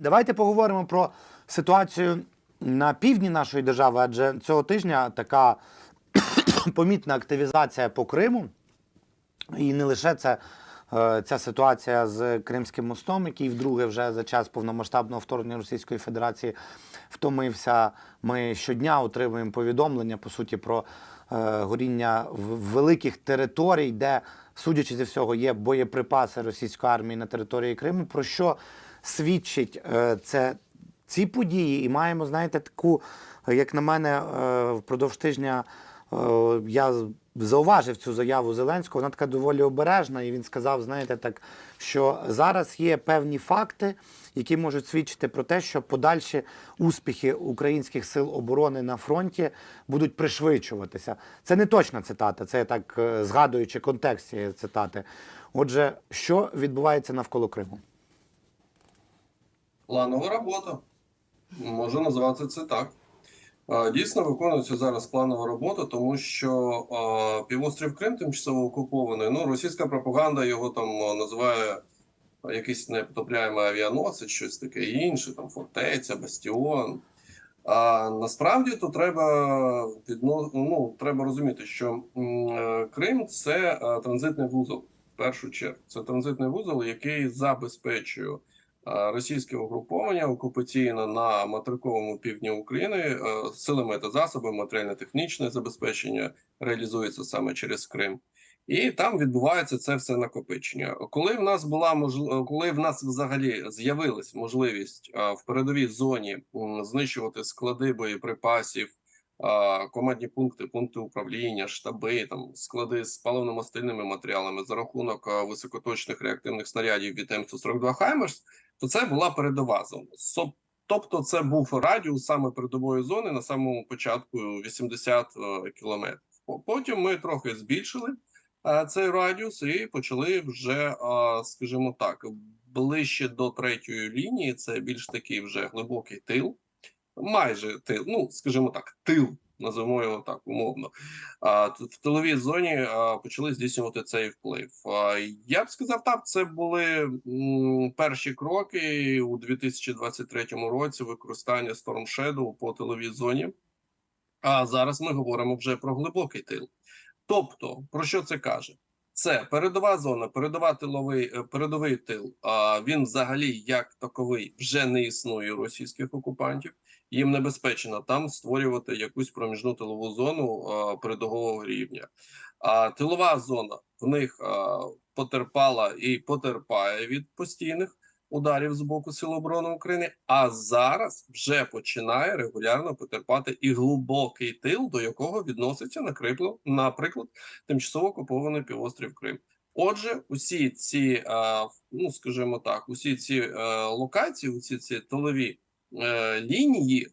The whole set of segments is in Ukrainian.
Давайте поговоримо про ситуацію на півдні нашої держави, адже цього тижня така помітна активізація по Криму. І не лише це, е, ця ситуація з Кримським мостом, який вдруге вже за час повномасштабного вторгнення Російської Федерації втомився. Ми щодня отримуємо повідомлення, по суті, про е, горіння великих територій, де, судячи зі всього, є боєприпаси російської армії на території Криму. Про що свідчить е, це ці події? І маємо, знаєте, таку, як на мене, е, впродовж тижня е, я зауважив цю заяву Зеленського. Вона така доволі обережна, і він сказав, знаєте, так, що зараз є певні факти, які можуть свідчити про те, що подальші успіхи українських сил оборони на фронті будуть пришвидшуватися. Це не точна цитата, це так згадуючи контекст цієї цитати. Отже, що відбувається навколо Криму? Планова робота. Можу назвати це так. Дійсно виконується зараз планова робота, тому що півострів Крим тимчасово окупований. Ну, російська пропаганда його там називає якийсь непотопляємий авіаносець, щось таке інше, там фортеця, бастіон. А насправді то треба відно... ну, треба розуміти, що е, Крим це е, транзитний вузол. В першу чергу, це транзитний вузол, який забезпечує російське угруповання окупаційне на материковому півдні України е, силами та засобами матеріально-технічне забезпечення реалізується саме через Крим. І там відбувається це все накопичення. Коли в нас була можл... коли в нас взагалі з'явилась можливість а, в передовій зоні знищувати склади боєприпасів, командні пункти, пункти управління, штаби, там склади з паливно-мастильними матеріалами за рахунок високоточних реактивних снарядів від М142 Хаймерс, то це була передова зона. Тобто, це був радіус саме передової зони на самому початку 80 е, кілометрів. Потім ми трохи збільшили е, цей радіус і почали вже, е, скажімо так, ближче до третьої лінії. Це більш такий вже глибокий тил, майже тил, ну скажімо так, тил. Називаємо його так умовно. А в тиловій зоні почали здійснювати цей вплив. Я б сказав, так, це були перші кроки у 2023 році використання Storm Shadow по тиловій зоні. А зараз ми говоримо вже про глибокий тил. Тобто, про що це каже? Це передова зона, передова тиловий, е, передовий тил. А він взагалі як таковий вже не існує російських окупантів. Їм небезпечно там створювати якусь проміжну тилову зону а, передового рівня. А тилова зона в них а, потерпала і потерпає від постійних ударів з боку Сил оборони України. А зараз вже починає регулярно потерпати і глибокий тил, до якого відноситься накрипло, наприклад, тимчасово окупований півострів Крим. Отже, усі ці, ну скажімо так, усі ці е, локації, усі ці тилові лінії, е,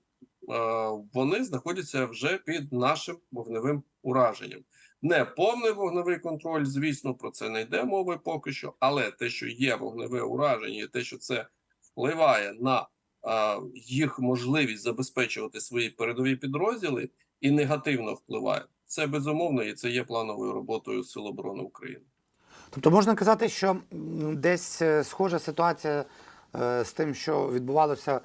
вони знаходяться вже під нашим вогневим ураженням. Не повний вогневий контроль, звісно, про це не йде мови поки що, але те, що є вогневе ураження, і те, що це впливає на е, їх можливість забезпечувати свої передові підрозділи і негативно впливає, це безумовно і це є плановою роботою Сил оборони України. Тобто можна казати, що десь е, схожа ситуація е, з тим, що відбувалося е,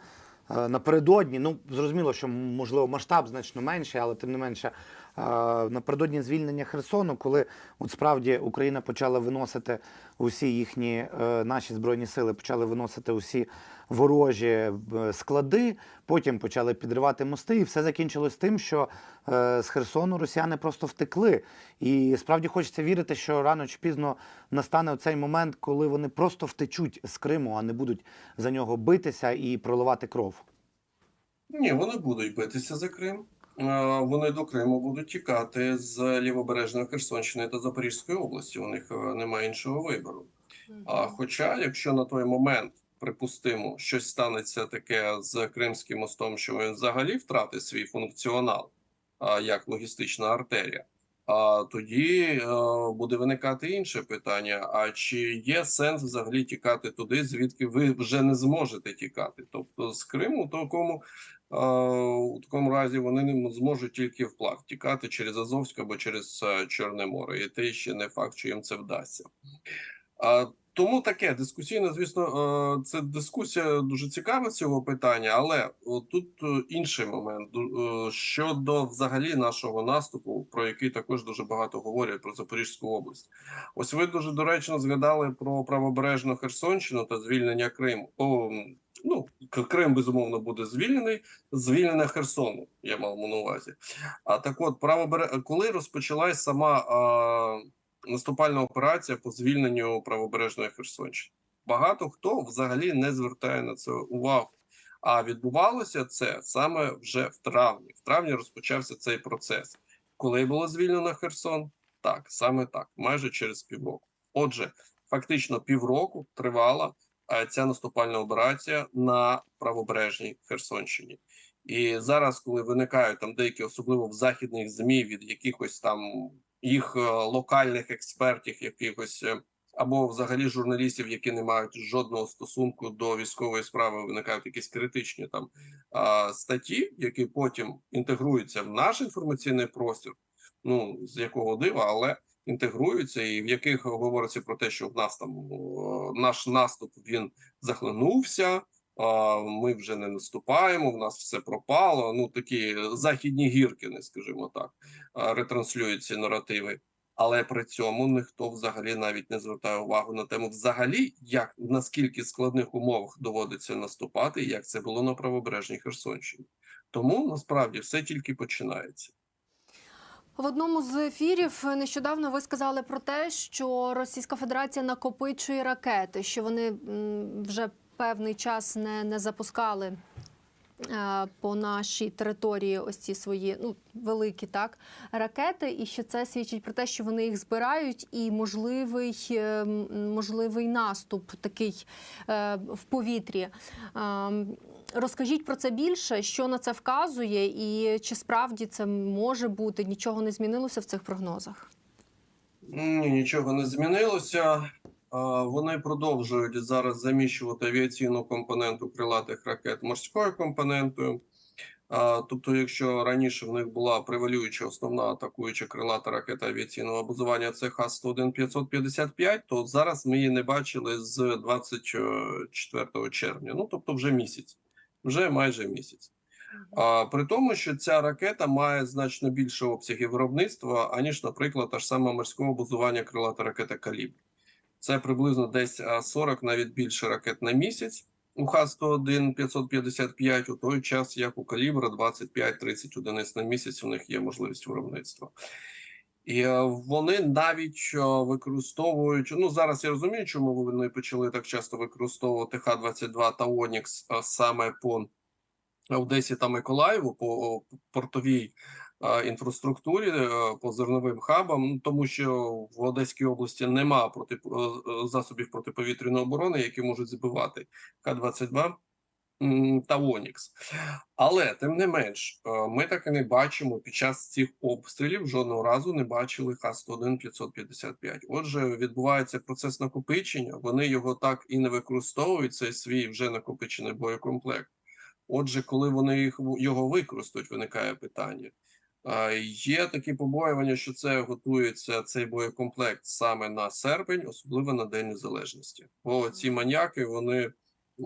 напередодні. Ну, зрозуміло, що можливо масштаб значно менший, але тим не менше е, напередодні звільнення Херсону, коли от справді Україна почала виносити усі їхні е, наші збройні сили, почали виносити усі ворожі е, склади, потім почали підривати мости, і все закінчилось тим, що е, з Херсону росіяни просто втекли. І справді хочеться вірити, що рано чи пізно настане цей момент, коли вони просто втечуть з Криму, а не будуть за нього битися і проливати кров. Ні, вони будуть битися за Крим. Е, Вони до Криму будуть тікати з лівобережної Херсонщини та Запорізької області. У них е, немає іншого вибору. А хоча, якщо на той момент припустимо, щось станеться таке з Кримським мостом, що він взагалі втратить свій функціонал як логістична артерія, а тоді е, буде виникати інше питання: а чи є сенс взагалі тікати туди, звідки ви вже не зможете тікати? Тобто з Криму, в такому, у такому разі вони не зможуть тільки вплав тікати через Азовське або через е, Чорне море, і те ще не факт, що їм це вдасться. Тому таке дискусійне, звісно, е, це дискусія дуже цікава цього питання, але тут е, інший момент щодо взагалі нашого наступу, про який також дуже багато говорять про Запорізьку область. Ось ви дуже доречно згадали про правобережну Херсонщину та звільнення Криму. Ну, Крим безумовно буде звільнений, звільнення Херсону. Я мав на увазі. А так, от правобере... коли розпочалась сама а, наступальна операція по звільненню правобережної Херсонщини, багато хто взагалі не звертає на це увагу. А відбувалося це саме вже в травні. В травні розпочався цей процес. Коли було звільнено Херсон? Так, саме так, майже через півроку. Отже, фактично півроку тривала ця наступальна операція на правобережній Херсонщині. І зараз, коли виникають там деякі, особливо в західних змі, від якихось там їх е, локальних експертів, якихось е, або взагалі журналістів, які не мають жодного стосунку до військової справи, виникають якісь критичні там статті, які потім інтегруються в наш інформаційний простір. Ну з якого дива, але інтегруються, і в яких говориться про те, що в нас там наш наступ він захлинувся. Ми вже не наступаємо, в нас все пропало. Ну такі західні гіркини, скажімо так, а, ретранслюють ці наративи. Але при цьому ніхто взагалі навіть не звертає увагу на тему, взагалі, як наскільки складних умовах доводиться наступати, як це було на правобережній Херсонщині. Тому насправді все тільки починається. В одному з ефірів нещодавно ви сказали про те, що Російська Федерація накопичує ракети, що вони вже певний час не, не запускали е, по нашій території ось ці свої ну великі так ракети, і що це свідчить про те, що вони їх збирають, і можливий е, можливий наступ такий е, в повітрі. Розкажіть про це більше, що на це вказує, і чи справді це може бути? Нічого не змінилося в цих прогнозах. Ні, нічого не змінилося. Вони продовжують зараз заміщувати авіаційну компоненту крилатих ракет морською компонентою. Тобто, якщо раніше в них була превалююча основна атакуюча крилата ракета авіаційного базування це Х-101-555, то зараз ми її не бачили з 24 червня. Ну тобто, вже місяць, вже майже місяць. А, при тому, що ця ракета має значно більше обсягів виробництва, аніж, наприклад, та ж сама морського базування крилата ракета Калібр. Це приблизно десь 40, навіть більше ракет на місяць. У Х-101 555 у той час, як у калібра 25-30 одиниць на місяць, у них є можливість виробництва. І е, вони навіть е, використовують. Ну зараз я розумію, чому вони почали так часто використовувати Х-22 та Онікс е, саме по Одесі та Миколаєву по портовій інфраструктурі, по зерновим хабам, ну, тому що в Одеській області нема проти засобів протиповітряної оборони, які можуть збивати Х-22 м, та Онікс. Але тим не менш, е, ми так і не бачимо під час цих обстрілів жодного разу не бачили Х-101 555. Отже, відбувається процес накопичення. Вони його так і не використовують. Цей свій вже накопичений боєкомплект. Отже, коли вони їх його використають, виникає питання. Є такі побоювання, що це готується цей боєкомплект саме на серпень, особливо на День Незалежності. Бо ці маніяки, вони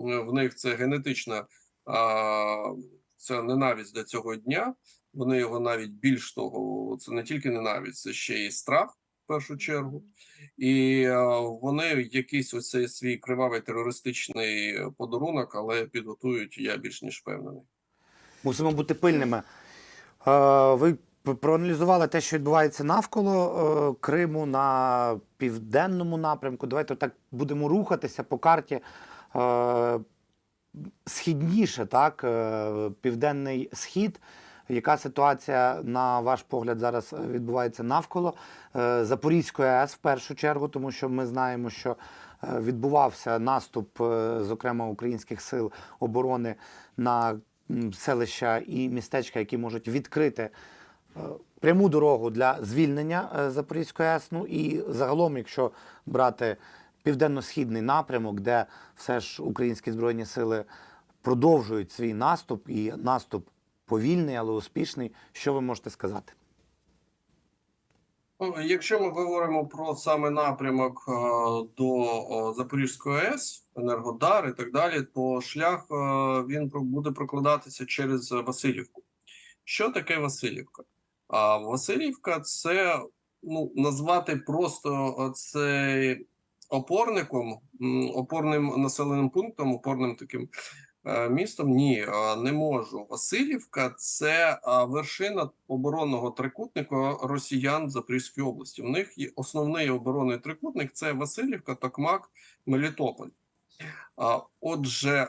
в них це генетична а, це ненависть до цього дня. Вони його навіть більш того, це не тільки ненависть, це ще і страх в першу чергу. І е, вони якийсь ось цей свій кривавий терористичний подарунок, але підготують, я більш ніж впевнений. Мусимо бути пильними. Е, Ви проаналізували те, що відбувається навколо е, Криму на південному напрямку. Давайте так будемо рухатися по карті е, східніше, так, е, південний схід. Яка ситуація, на ваш погляд, зараз відбувається навколо е, Запорізької АЕС в першу чергу, тому що ми знаємо, що е, відбувався наступ, е, зокрема українських сил оборони на селища і містечка, які можуть відкрити е, пряму дорогу для звільнення е, Запорізької АЕС. Ну і загалом, якщо брати південно-східний напрямок, де все ж українські збройні сили продовжують свій наступ, і наступ повільний, але успішний. Що ви можете сказати? Ну, Якщо ми говоримо про саме напрямок е, до Запорізької АЕС, Енергодар і так далі, то шлях е, він буде прокладатися через Васильівку. Що таке Васильівка? А Васильівка це ну назвати просто е, це опорником, опорним населеним пунктом, опорним таким е, містом. Ні, е, не можу. Васильівка це е, вершина оборонного трикутника росіян в Запорізькій області. У них є основний оборонний трикутник це Васильівка, Токмак, Мелітополь. Отже,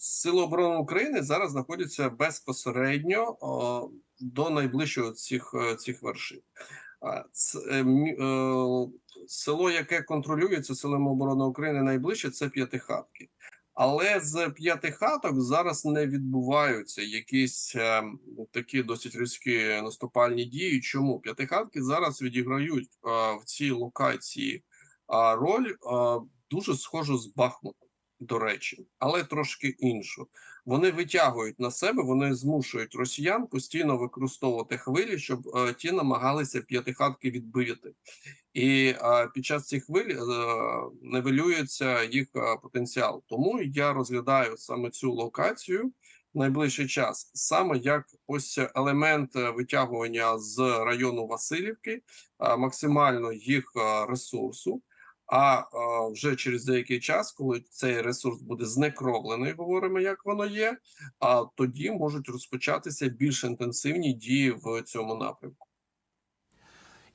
Сили оборони України зараз знаходяться безпосередньо до найближчого цих, цих вершин. Село, яке контролюється силами оборони України найближче, це П'ятихатки. Але з п'ятихаток зараз не відбуваються якісь е, такі досить різкі наступальні дії. Чому п'ятихатки зараз відіграють е, в цій локації а, роль е, дуже схожу з Бахмутом, до речі, але трошки іншу. Вони витягують на себе, вони змушують росіян постійно використовувати хвилі, щоб е, ті намагалися п'ятихатки відбити. І е, під час цих хвиль е, нивелюється їх е, потенціал. Тому я розглядаю саме цю локацію в найближчий час, саме як ось елемент е, витягування з району Васильівки, е, максимально їх е, ресурсу. А вже через деякий час, коли цей ресурс буде знекровлений, говоримо, як воно є, а тоді можуть розпочатися більш інтенсивні дії в цьому напрямку.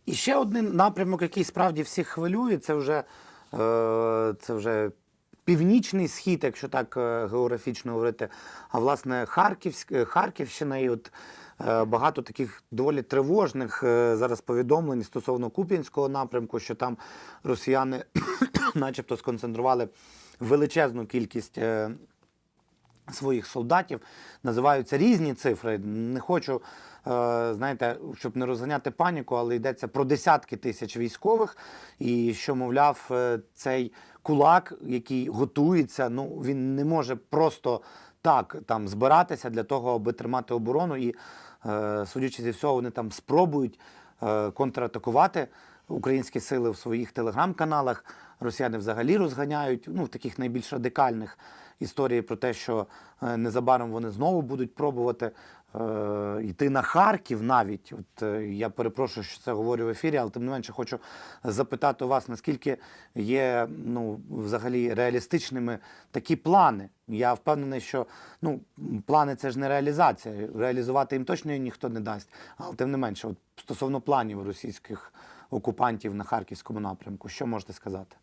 І ще один напрямок, який справді всіх хвилює, це вже, е, це вже північний схід, якщо так е, географічно говорити. А власне Харківськ, е, Харківщина і от багато таких доволі тривожних е, зараз повідомлень стосовно Куп'янського напрямку, що там росіяни, начебто, сконцентрували величезну кількість. е, своїх солдатів називаються різні цифри. Не хочу, е, знаєте, щоб не розганяти паніку, але йдеться про десятки тисяч військових. І що, мовляв, е, цей кулак, який готується, ну він не може просто так там збиратися для того, аби тримати оборону. І, е, судячи зі всього, вони там спробують е, контратакувати українські сили в своїх телеграм-каналах. Росіяни взагалі розганяють ну, в таких найбільш радикальних історії про те, що е, незабаром вони знову будуть пробувати е, йти на Харків навіть. От е, я перепрошую, що це говорю в ефірі, але тим не менше хочу запитати вас, наскільки є ну, взагалі реалістичними такі плани. Я впевнений, що ну, плани це ж не реалізація. Реалізувати їм точно ніхто не дасть. Але тим не менше, от стосовно планів російських окупантів на харківському напрямку, що можете сказати?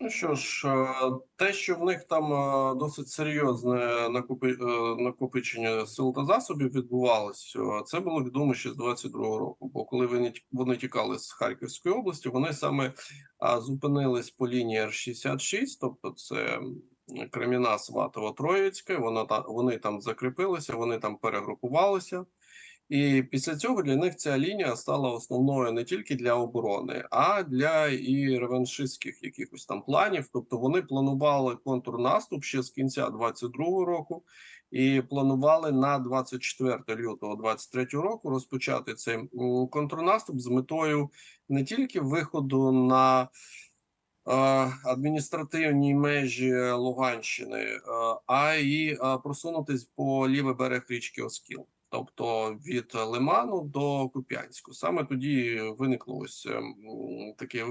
Ну що ж, е, те, що в них там е, досить серйозне е, накопичення сил та засобів відбувалось, е, це було відомо ще з 22-го року. Бо коли вони тікали з Харківської області, вони саме зупинились по лінії Р-66, тобто це Креміна, Сватово, Троїцьке. Вона вони там закріпилися, вони там перегрупувалися. І після цього для них ця лінія стала основною не тільки для оборони, а для і реваншистських якихось там планів. Тобто вони планували контрнаступ ще з кінця 22-го року, і планували на 24 лютого 23 року розпочати цей контрнаступ з метою не тільки виходу на е, адміністративні межі Луганщини, е, а й е, просунутись по лівий берег річки Оскіл тобто від Лиману до Куп'янську. Саме тоді виникло ось е, таке,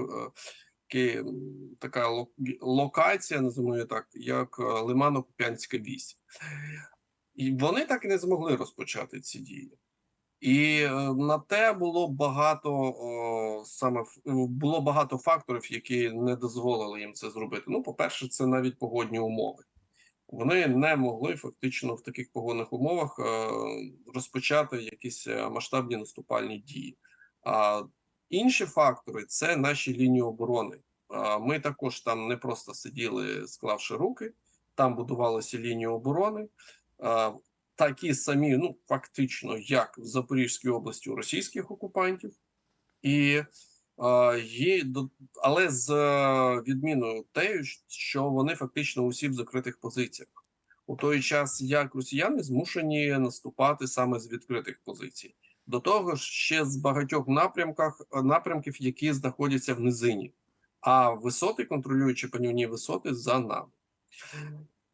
м, така локація, називаємо так, як е, Лимано-Куп'янська вісь. І вони так і не змогли розпочати ці дії. І е, на те було багато саме було багато факторів, які не дозволили їм це зробити. Ну, по-перше, це навіть погодні умови вони не могли фактично в таких погодних умовах е, розпочати якісь е, масштабні наступальні дії. А інші фактори це наші лінії оборони. Ми також там не просто сиділи, склавши руки, там будувалися лінії оборони. Такі самі, ну фактично, як в Запорізькій області у російських окупантів, і є але з е, відміною те, що вони фактично усі в закритих позиціях. У той час як росіяни змушені наступати саме з відкритих позицій. До того ж, ще з багатьох напрямках напрямків, які знаходяться в низині, а висоти, контролюючи панівні висоти, за нами.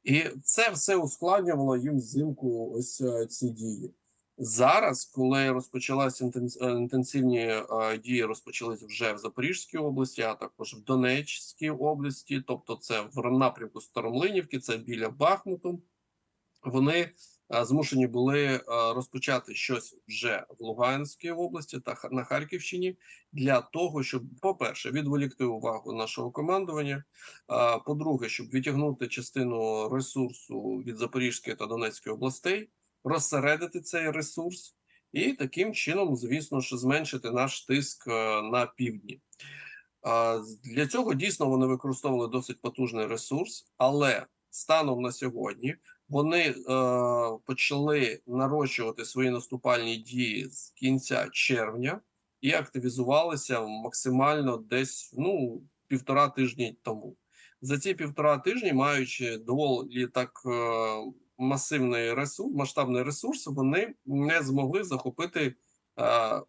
І це все ускладнювало їм взимку ось е, ці дії. Зараз, коли розпочалися інтенс- е, інтенсивні е, дії, розпочались вже в Запорізькій області, а також в Донецькій області, тобто це в напрямку Старомлинівки, це біля Бахмуту. Вони е, змушені були розпочати щось вже в Луганській області та на Харківщині для того, щоб, по-перше, відволікти увагу нашого командування. По-друге, щоб відтягнути частину ресурсу від Запорізької та Донецької областей, розсередити цей ресурс і таким чином, звісно ж, зменшити наш тиск е, на півдні. Для цього дійсно вони використовували досить потужний ресурс, але станом на сьогодні вони е, почали нарощувати свої наступальні дії з кінця червня і активізувалися максимально десь ну півтора тижні тому. За ці півтора тижні, маючи доволі так е, масивний ресурс, масштабний ресурс, вони не змогли захопити е,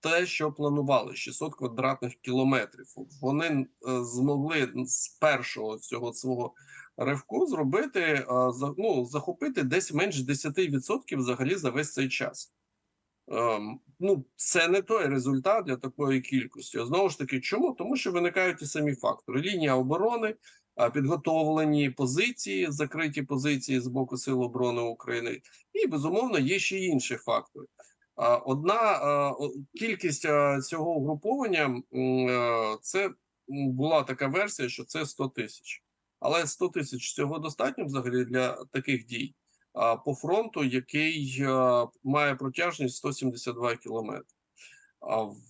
те, що планували 600 квадратних кілометрів. Вони е, змогли з першого цього свого ривку зробити е, ну, захопити десь менш 10% взагалі за весь цей час. Ем, ну, це не той результат для такої кількості. Знову ж таки, чому? Тому що виникають ті самі фактори: лінія оборони, підготовлені позиції, закриті позиції з боку Сил оборони України, і безумовно є ще інші фактори. Одна кількість цього угруповання е, це була така версія, що це 100 тисяч. Але 100 тисяч цього достатньо взагалі для таких дій по фронту, який має протяжність 172 кілометри.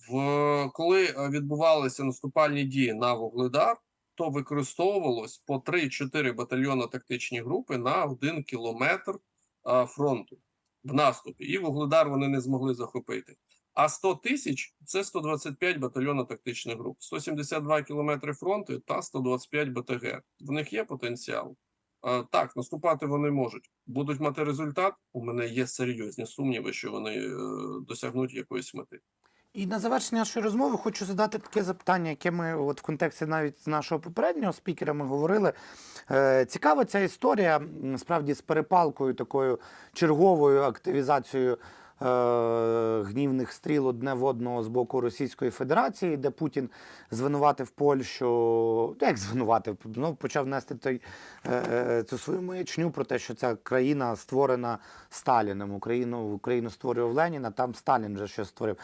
В коли відбувалися наступальні дії на Вугледар, то використовувалось по 3-4 батальйонно тактичні групи на 1 кілометр фронту в наступі. І Вугледар вони не змогли захопити. А 100 тисяч це 125 батальйонно тактичних груп, 172 кілометри фронту та 125 БТГ. В них є потенціал. Так, наступати вони можуть. Будуть мати результат. У мене є серйозні сумніви, що вони е, досягнуть якоїсь мети. І на завершення нашої розмови хочу задати таке запитання, яке ми от в контексті навіть з нашого попереднього спікера ми говорили. Е, цікава ця історія насправді справді з перепалкою, такою черговою активізацією гнівних стріл одне в одного з боку Російської Федерації, де Путін звинуватив Польщу, як звинуватив, ну, почав нести той, е, е, цю свою маячню про те, що ця країна створена Сталіним. Україну, Україну створював Ленін, а там Сталін вже щось створив.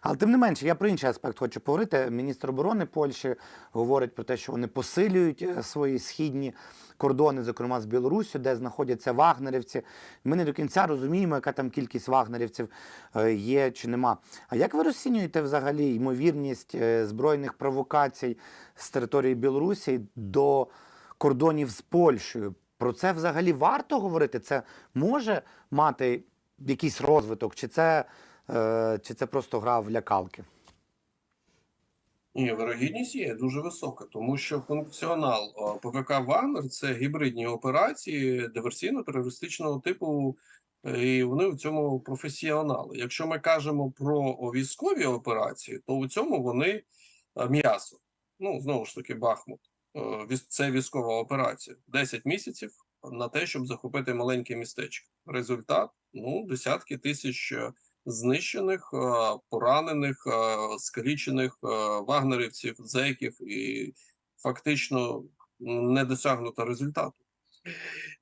Але тим не менше, я про інший аспект хочу поговорити. Міністр оборони Польщі говорить про те, що вони посилюють е, свої східні кордони, зокрема з Білорусі, де знаходяться вагнерівці. Ми не до кінця розуміємо, яка там кількість вагнерівців е, є чи нема. А як ви розцінюєте взагалі ймовірність е, збройних провокацій з території Білорусі до кордонів з Польщею? Про це взагалі варто говорити? Це може мати якийсь розвиток, чи це, е, чи це просто гра в лякалки? Ні, вирогідність є дуже висока, тому що функціонал е, ПВК Вагнер це гібридні операції диверсійно-терористичного типу, е, і вони в цьому професіонали. Якщо ми кажемо про військові операції, то у цьому вони е, м'ясо. Ну знову ж таки, Бахмут. Це військова операція. 10 місяців на те, щоб захопити маленьке містечко. Результат ну десятки тисяч знищених, е, поранених, е, скалічених е, вагнерівців, зеків, і фактично не досягнуто результату.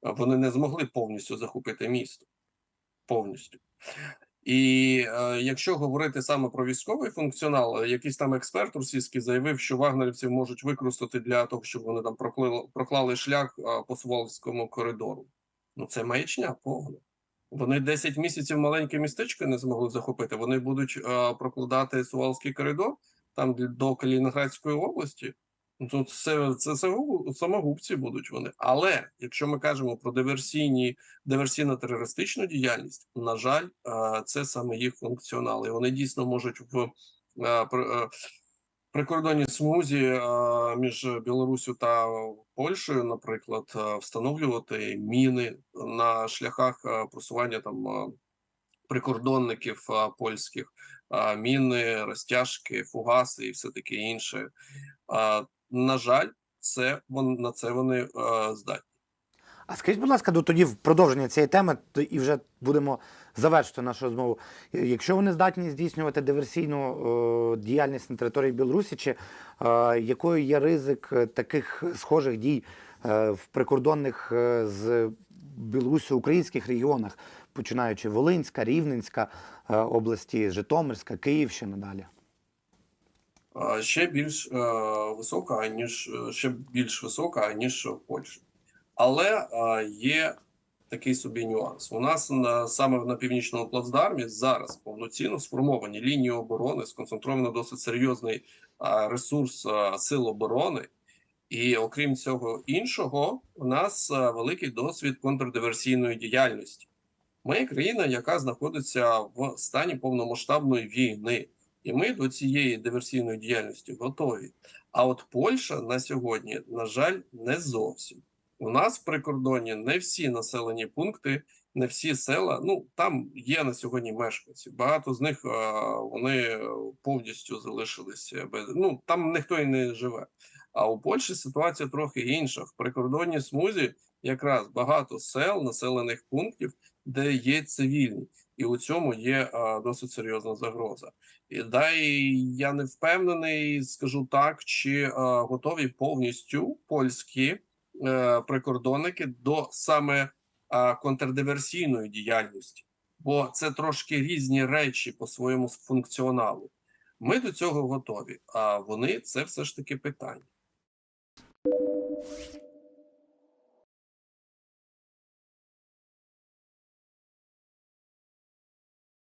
Вони не змогли повністю захопити місто. Повністю. І е, якщо говорити саме про військовий функціонал, якийсь там експерт російський заявив, що вагнерівців можуть використати для того, щоб вони там проклали, проклали шлях е, по Сувалському коридору. Ну це маячня повна. Вони 10 місяців маленьке містечко не змогли захопити. Вони будуть е, прокладати Сувалський коридор там до Калінінградської області. Ну, це, це, це самогубці будуть вони. Але якщо ми кажемо про диверсійні диверсійно-терористичну діяльність, на жаль, е, це саме їх функціонал. І вони дійсно можуть в е, е, прикордонній смузі е, між Білоруссю та Польщею, наприклад, е, встановлювати міни на шляхах е, просування там прикордонників польських, міни, розтяжки, фугаси і все таке інше. На жаль, це на це вони здатні. А скажіть, будь ласка, ну, тоді в продовження цієї теми, і вже будемо завершити нашу розмову. Е, Якщо вони здатні здійснювати диверсійну е, діяльність на території Білорусі, чи е, якою є ризик е, таких схожих дій е, в прикордонних е, з Білорусі українських регіонах, починаючи Волинська, Рівненська е, області, Житомирська, Київщина далі? ще більш е, висока, ніж е, ще більш висока, ніж в Польщі. Але є такий собі нюанс. У нас на саме на північному плацдармі зараз повноцінно сформовані лінії оборони, сконцентровано досить серйозний ресурс сил оборони. І окрім цього іншого, у нас великий досвід контрдиверсійної діяльності. Ми країна, яка знаходиться в стані повномасштабної війни. І ми до цієї диверсійної діяльності готові. А от Польща на сьогодні, на жаль, не зовсім. У нас в прикордонні не всі населені пункти, не всі села. Ну там є на сьогодні мешканці. Багато з них а, вони повністю залишилися без ну там ніхто і не живе. А у Польщі ситуація трохи інша. В прикордонній смузі якраз багато сел, населених пунктів, де є цивільні, і у цьому є а, досить серйозна загроза. І дай я не впевнений, скажу так, чи е, готові повністю польські прикордонники до саме е, контрдиверсійної діяльності, бо це трошки різні речі по своєму функціоналу. Ми до цього готові, а вони це все ж таки питання.